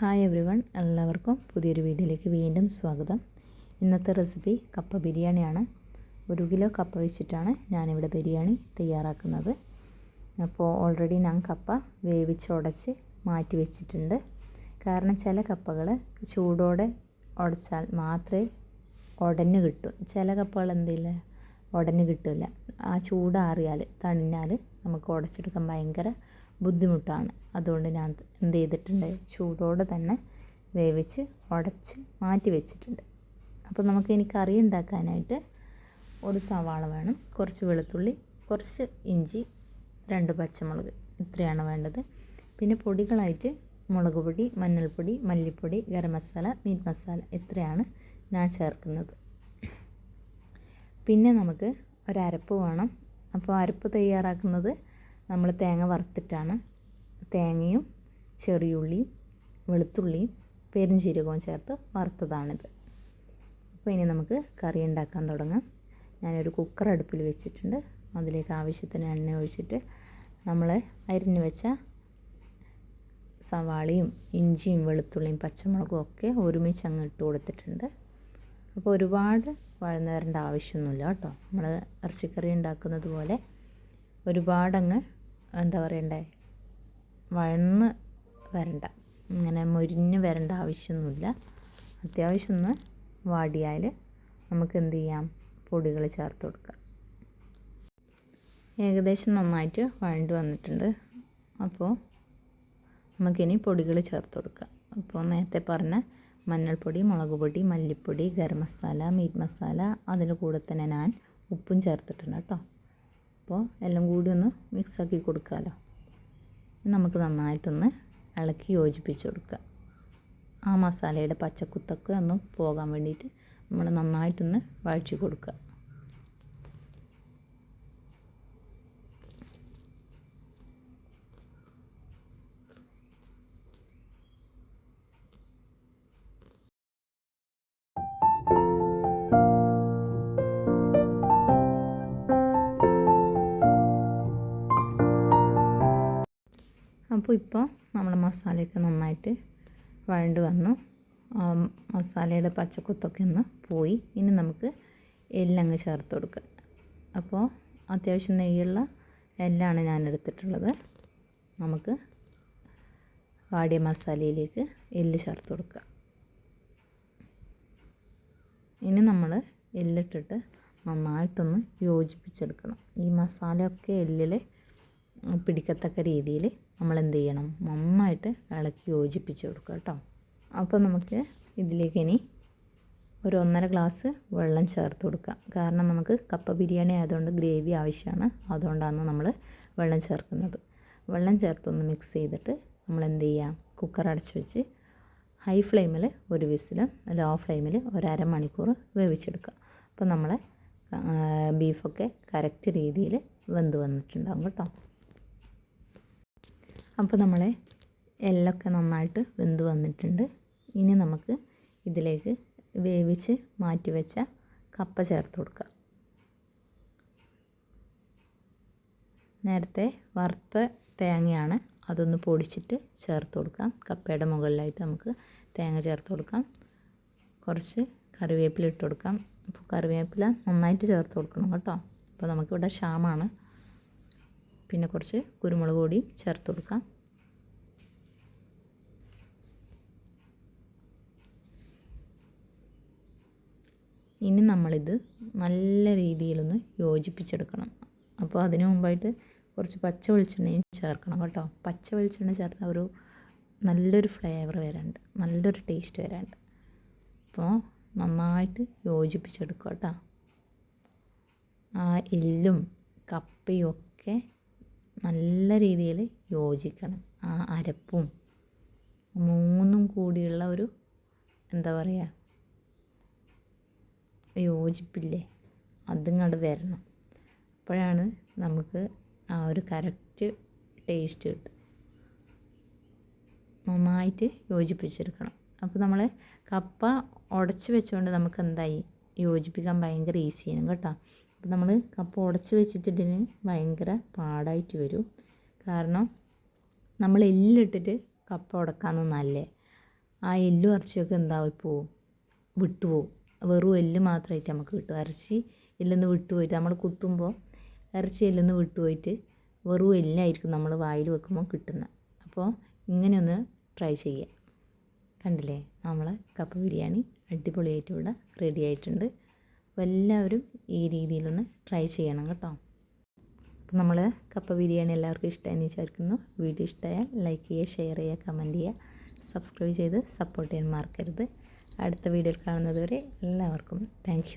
Hi every one എല്ലാവർക്കും പുതിയൊരു വീഡിയോയിലേക്ക് വീണ്ടും സ്വാഗതം. ഇന്നത്തെ റെസിപ്പി കപ്പ ബിരിയാണിയാണ്. ഒരു കിലോ കപ്പ വെച്ചിട്ടാണ് ഞാനിവിടെ ബിരിയാണി തയ്യാറാക്കുന്നത്. അപ്പോൾ ഓൾറെഡി ഞാൻ കപ്പ വേവിച്ചുടച്ച് മാറ്റി വെച്ചിട്ടുണ്ട്. കാരണം ചില കപ്പകൾ ചൂടോടെ ഉടച്ചാൽ മാത്രമേ ഉടഞ്ഞ് കിട്ടൂ. ചില കപ്പകൾ എന്തില്ല ഉടഞ്ഞ് കിട്ടില്ല ആ ചൂടാറിയാൽ തണിഞ്ഞാൽ നമുക്ക് ഉടച്ചെടുക്കാൻ ഭയങ്കര ബുദ്ധിമുട്ടാണ്. അതുകൊണ്ട് ഞാൻ എന്ത് ചെയ്തിട്ടുണ്ട്? ചൂടോടെ തന്നെ വേവിച്ച് ഉടച്ച് മാറ്റി വെച്ചിട്ടുണ്ട്. അപ്പോൾ നമുക്ക് ഇനി കറി ഉണ്ടാക്കാനായിട്ട് ഒരു സവാള വേണം കുറച്ച് വെളുത്തുള്ളി കുറച്ച് ഇഞ്ചി രണ്ട് പച്ചമുളക് ഇത്രയാണ് വേണ്ടത്. പിന്നെ പൊടികളായിട്ട് മുളക് പൊടി മഞ്ഞൾപ്പൊടി മല്ലിപ്പൊടി ഗരം മസാല മീറ്റ് മസാല ഇത്രയാണ് ഞാൻ ചേർക്കുന്നത്. പിന്നെ നമുക്ക് ഒരരപ്പ് വേണം. അപ്പോൾ അരപ്പ് തയ്യാറാക്കുന്നത് നമ്മൾ തേങ്ങ വറുത്തിട്ടാണ് തേങ്ങയും ചെറിയുള്ളിയും വെളുത്തുള്ളിയും പെരുംജീരകവും ചേർത്ത് വറുത്തതാണിത്. അപ്പോൾ ഇനി നമുക്ക് കറി ഉണ്ടാക്കാൻ തുടങ്ങാം. ഞാനൊരു കുക്കർ അടുപ്പിൽ വെച്ചിട്ടുണ്ട്. അതിലേക്ക് ആവശ്യത്തിന് എണ്ണ ഒഴിച്ചിട്ട് നമ്മൾ അരിഞ്ഞു വെച്ച സവാളയും ഇഞ്ചിയും വെളുത്തുള്ളിയും പച്ചമുളകും ഒക്കെ ഒരുമിച്ച് അങ്ങ് ഇട്ട് കൊടുത്തിട്ടുണ്ട്. അപ്പോൾ ഒരുപാട് വഴന്നു വരേണ്ട ആവശ്യമൊന്നുമില്ല കേട്ടോ. നമ്മൾ ഇറച്ചിക്കറി ഉണ്ടാക്കുന്നത് പോലെ ഒരുപാടങ്ങ് എന്താ പറയണ്ടേ? വഴന്ന് വരണ്ട. ഇങ്ങനെ മുരിഞ്ഞ് വരേണ്ട ആവശ്യമൊന്നുമില്ല. അത്യാവശ്യം ഒന്ന് വാടിയാൽ നമുക്ക് എന്ത് ചെയ്യാം? പൊടികൾ ചേർത്ത് കൊടുക്കാം. ഏകദേശം നന്നായിട്ട് വഴണ്ട് വന്നിട്ടുണ്ട്. അപ്പോൾ നമുക്കിനി പൊടികൾ ചേർത്ത് കൊടുക്കാം. അപ്പോൾ നേരത്തെ പറഞ്ഞ മഞ്ഞൾപ്പൊടി മുളക് പൊടി മല്ലിപ്പൊടി ഗരം മസാല മീറ്റ് മസാല അതിന്റെ കൂടെ തന്നെ ഞാൻ ഉപ്പും ചേർത്തിട്ടുണ്ട് കേട്ടോ. അപ്പോൾ എല്ലാം കൂടി ഒന്ന് മിക്സാക്കി കൊടുക്കാമല്ലോ നമുക്ക് നന്നായിട്ടൊന്ന് ഇളക്കി യോജിപ്പിച്ച് കൊടുക്കുക ആ മസാലയുടെ പച്ചക്കുത്തൊക്കെ ഒന്ന് പോകാൻ വേണ്ടിയിട്ട് നമ്മൾ നന്നായിട്ടൊന്ന് വഴിച്ച് കൊടുക്കുക അപ്പോൾ ഇപ്പോൾ നമ്മുടെ മസാലയൊക്കെ നന്നായിട്ട് വഴണ്ട് വന്നു. മസാലയുടെ പച്ചക്കുത്തൊക്കെ ഒന്ന് പോയി. ഇനി നമുക്ക് എല്ലങ്ങ് ചേർത്ത് കൊടുക്കുക അപ്പോൾ അത്യാവശ്യം നെയ്യുള്ള എല്ലാണ് ഞാൻ എടുത്തിട്ടുള്ളത്. നമുക്ക് വാടിയ മസാലയിലേക്ക് എല്ല് ചേർത്ത് കൊടുക്കുക ഇനി നമ്മൾ എല്ലിട്ടിട്ട് നന്നായിട്ടൊന്ന് യോജിപ്പിച്ചെടുക്കണം. ഈ മസാലയൊക്കെ എല്ലിൽ പിടിക്കത്തക്ക രീതിയിൽ നമ്മൾ എന്ത് ചെയ്യണം നന്നായിട്ട് ഇളക്കി യോജിപ്പിച്ച് കൊടുക്കുക കേട്ടോ. അപ്പോൾ നമുക്ക് ഇതിലേക്ക് ഇനി ഒരു ഒന്നര ഗ്ലാസ് വെള്ളം ചേർത്ത് കൊടുക്കുക കാരണം നമുക്ക് കപ്പ ബിരിയാണി ആയതുകൊണ്ട് ഗ്രേവി ആവശ്യമാണ്. അതുകൊണ്ടാണ് നമ്മൾ വെള്ളം ചേർക്കുന്നത്. വെള്ളം ചേർത്തൊന്ന് മിക്സ് ചെയ്തിട്ട് നമ്മൾ എന്ത് ചെയ്യാം കുക്കർ അടച്ച് വെച്ച് ഹൈ ഫ്ലെയിമിൽ ഒരു വിസിലും ലോ ഫ്ലെയിമിൽ ഒരു മണിക്കൂർ വേവിച്ചെടുക്കുക. അപ്പോൾ നമ്മളെ ബീഫൊക്കെ കറക്റ്റ് രീതിയിൽ വെന്ത് വന്നിട്ടുണ്ടാകും കേട്ടോ. അപ്പോൾ നമ്മളെ എല്ലൊക്കെ നന്നായിട്ട് വെന്ത് വന്നിട്ടുണ്ട്. ഇനി നമുക്ക് ഇതിലേക്ക് വേവിച്ച് മാറ്റി വെച്ച കപ്പ ചേർത്ത് കൊടുക്കുക നേരത്തെ വറുത്ത തേങ്ങയാണ് അതൊന്ന് പൊടിച്ചിട്ട് ചേർത്ത് കൊടുക്കാം. കപ്പയുടെ മുകളിലായിട്ട് നമുക്ക് തേങ്ങ ചേർത്ത് കൊടുക്കാം. കുറച്ച് കറിവേപ്പില ഇട്ട് കൊടുക്കാം. അപ്പോൾ കറിവേപ്പില നന്നായിട്ട് ചേർത്ത് കൊടുക്കണം കേട്ടോ. അപ്പോൾ നമുക്കിവിടെ ക്ഷാമാണ് പിന്നെ കുറച്ച് കുരുമുളക് പൊടിയും ചേർത്ത് കൊടുക്കാം. ഇനി നമ്മളിത് നല്ല രീതിയിലൊന്ന് യോജിപ്പിച്ചെടുക്കണം. അപ്പോൾ അതിനു മുമ്പായിട്ട് കുറച്ച് പച്ച വെളിച്ചെണ്ണയും ചേർക്കണം കേട്ടോ. പച്ച വെളിച്ചെണ്ണ ചേർത്താൽ ഒരു നല്ലൊരു ഫ്ലേവർ വരാണ്ട് നല്ലൊരു ടേസ്റ്റ് വരാണ്ട്. അപ്പോൾ നന്നായിട്ട് യോജിപ്പിച്ചെടുക്കുക കേട്ടോ. ആ എല്ലും കപ്പയും ഒക്കെ നല്ല രീതിയിൽ യോജിക്കണം. ആ അരപ്പും മൂന്നും കൂടിയുള്ള ഒരു എന്താ പറയുക യോജിപ്പില്ലേ? അതിങ്ങോട്ട് വരണം. അപ്പോഴാണ് നമുക്ക് ആ ഒരു കറക്റ്റ് ടേസ്റ്റ് കിട്ടും നന്നായിട്ട് യോജിപ്പിച്ചെടുക്കണം. അപ്പോൾ നമ്മൾ കപ്പ ഉടച്ച് വെച്ചുകൊണ്ട് നമുക്ക് എന്തായി? യോജിപ്പിക്കാൻ ഭയങ്കര ഈസിയാണ് കേട്ടോ. അപ്പോൾ നമ്മൾ കപ്പ ഉടച്ച് വെച്ചിട്ടിതിന് ഭയങ്കര പാടായിട്ട് വരും. കാരണം നമ്മൾ എല്ലിട്ടിട്ട് കപ്പ ഉടക്കാൻ നിന്നല്ലേ ആ എല്ലും ഇറച്ചിയൊക്കെ എന്താവും പോവും. വിട്ടുപോകും വെറും എല്ല് മാത്രമായിട്ട് നമുക്ക് കിട്ടും. ഇറച്ചി എല്ലിന്ന് വിട്ടുപോയിട്ട് നമ്മൾ കുത്തുമ്പോൾ ഇറച്ചി എല്ലിന്ന് വിട്ടുപോയിട്ട് വെറും എല്ലായിരിക്കും നമ്മൾ വായിൽ വെക്കുമ്പോൾ കിട്ടുന്നത് അപ്പോൾ ഇങ്ങനെയൊന്ന് ട്രൈ ചെയ്യുക കണ്ടില്ലേ? നമ്മളെ കപ്പ ബിരിയാണി അടിപൊളിയായിട്ട് ഇവിടെ റെഡി ആയിട്ടുണ്ട്. അപ്പോൾ എല്ലാവരും ഈ രീതിയിലൊന്ന് ട്രൈ ചെയ്യണം കേട്ടോ. അപ്പോൾ നമ്മൾ കപ്പ ബിരിയാണി എല്ലാവർക്കും ഇഷ്ടമായെന്ന് വിചാരിക്കുന്നു. വീഡിയോ ഇഷ്ടമായാൽ ലൈക്ക് ചെയ്യുക ഷെയർ ചെയ്യുക കമന്റ് ചെയ്യുക. സബ്സ്ക്രൈബ് ചെയ്ത് സപ്പോർട്ട് ചെയ്യാൻ മറക്കരുത്. അടുത്ത വീഡിയോയിൽ കാണുന്നതുവരെ എല്ലാവർക്കും താങ്ക്